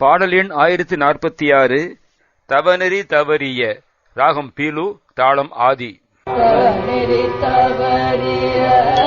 பாடல் எண் ஆயிரத்தி நாற்பத்தி ஆறு தவநெறி தவறிய. ராகம் பீலு தாளம் ஆதி. தவறிய.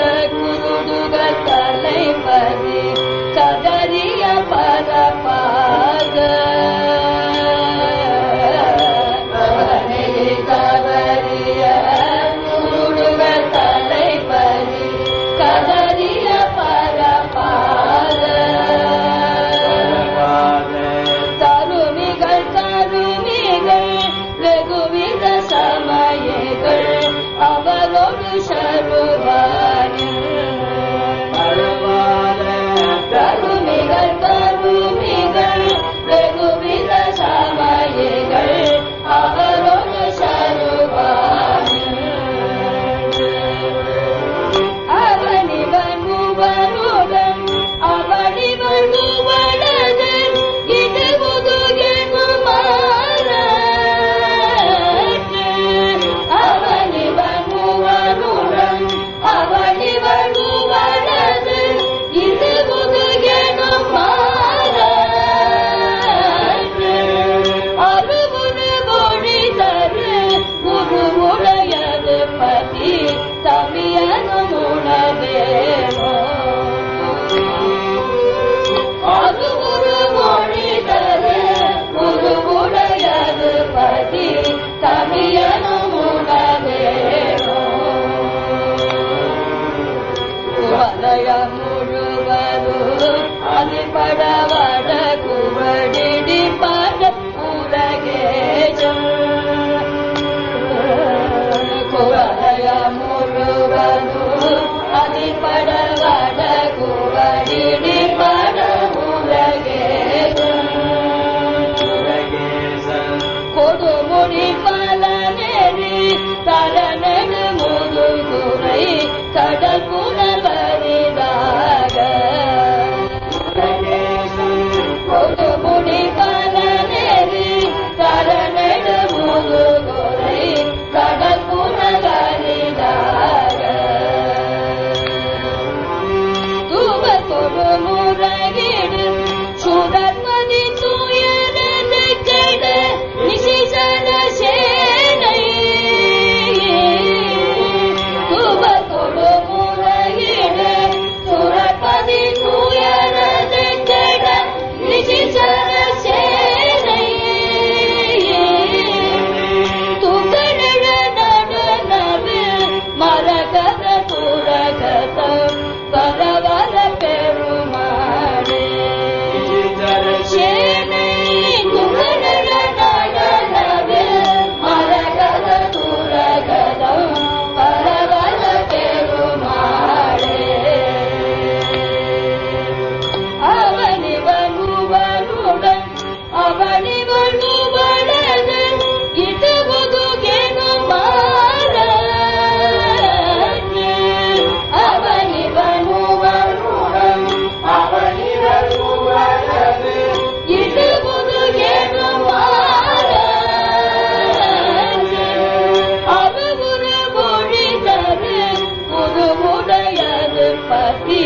पति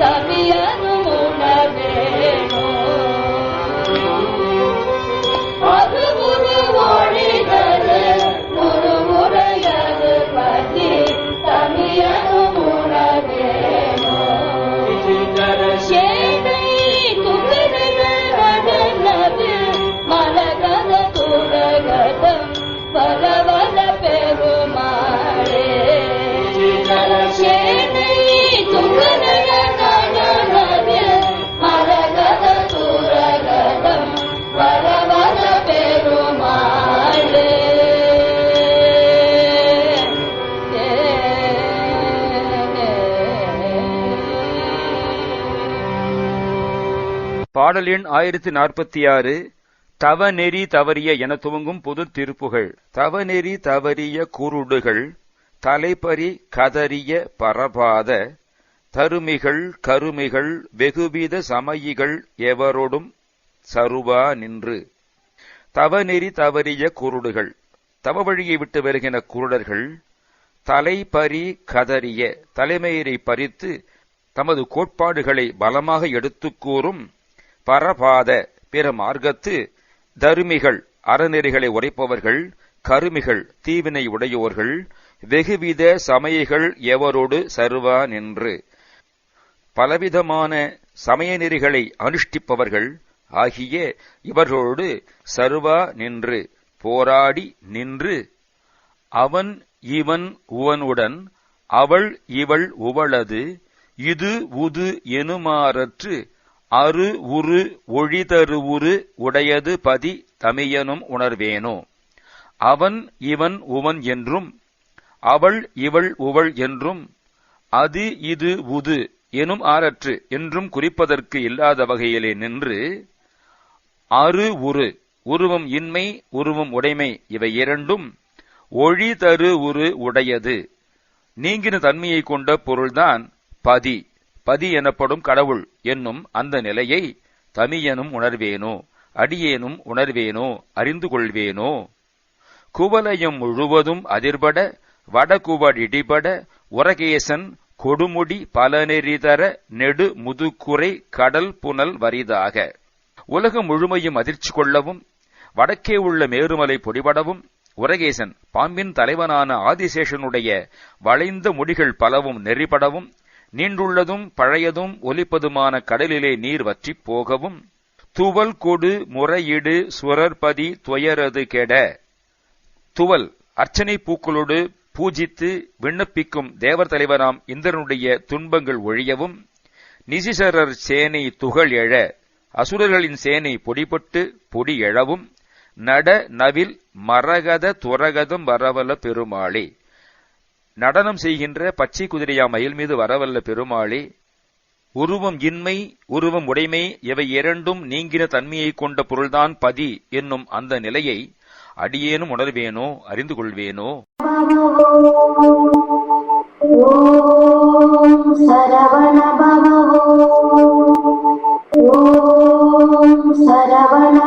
तन பாடல் எண் ஆயிரத்தி நாற்பத்தி ஆறு தவ நெறி தவறிய என துவங்கும் பொது திருப்புகள். தவநெறி தவறிய குருடுகள் தலைப்பறி கதறிய பரபாத தருமிகள் கருமிகள் வெகுவித சமயிகள் எவரோடும் சருவா நின்று. தவநெறி தவறிய குருடுகள். தவ வழியை விட்டு வருகிற குருடர்கள் தலைப்பறி கதறிய தலைமையரை பறித்து தமது கோட்பாடுகளை பலமாக எடுத்துக்கூறும் பரபாத பிற மார்க்கத்து தருமிகள் அறநெறிகளை உரைப்பவர்கள் கருமிகள் தீவினை உடையோர்கள் வெகுவித சமயங்கள் எவரோடு சருவா நின்று. பலவிதமான சமய நெறிகளை அனுஷ்டிப்பவர்கள் ஆகிய இவர்களோடு சருவா நின்று போராடி நின்று அவன் இவன் உவனுடன் அவள் இவள் உவளது இது உது எனுமாறற்று அரு உரு ஒழிதருவுரு உடையது பதி தமியனும் உணர்வேனோ. அவன் இவன் உவன் என்றும் அவள் இவள் உவள் என்றும் அது இது உது எனும் ஆரற்று என்றும் குறிப்பதற்கு இல்லாத வகையிலே நின்று அரு உரு உருவம் இன்மை உருவம் உடைமை இவை இரண்டும் ஒழி தரு உரு உடையது. நீங்கின தன்மையை கொண்ட பொருள்தான் பதி. பதி எனப்படும் கடவுள் என்னும் அந்த நிலையை தமியனும் உணர்வேனோ? அடியேனும் உணர்வேனோ? அறிந்து கொள்வேனோ? குவலயம் முழுவதும் அதிர்பட வடகுவடிடிபட உரகேசன் கொடுமுடி பலநெறிதர நெடு முதுக்குறை கடல் புனல் வரிதாக. உலகம் முழுமையும் அதிர்ச்சி கொள்ளவும் வடக்கே உள்ள மேருமலை பொடிபடவும் உரகேசன் பாம்பின் தலைவனான ஆதிசேஷனுடைய வளைந்த முடிகள் பலவும் நெறிபடவும் நீண்டுள்ளதும் பழையதும் ஒலிப்பதுமான கடலிலே நீர் வற்றிப் போகவும் துவல் கொடு முறையிடு சுரற்பதி துயரது கெட. துவல் அர்ச்சனை பூக்களோடு பூஜித்து விண்ணப்பிக்கும் தேவர் தலைவராம் இந்திரனுடைய துன்பங்கள் ஒழியவும் நிசிசரர் சேனை துகள் எழ அசுரர்களின் சேனை பொடிபட்டு பொடி எழவும் நட நவில் மரகத துரகதம் வரவல பெருமாளே. நடனம் செய்கின்ற பச்சை குதிரையா மயில் மீது வரவல்ல பெருமாளே உருவம் இன்மை உருவம் உடைமை இவை இரண்டும் நீங்கின தன்மையை கொண்ட பொருள்தான் பதி என்னும் அந்த நிலையை அடியேனும் உணர்வேனோ அறிந்து கொள்வேனோ? சரவண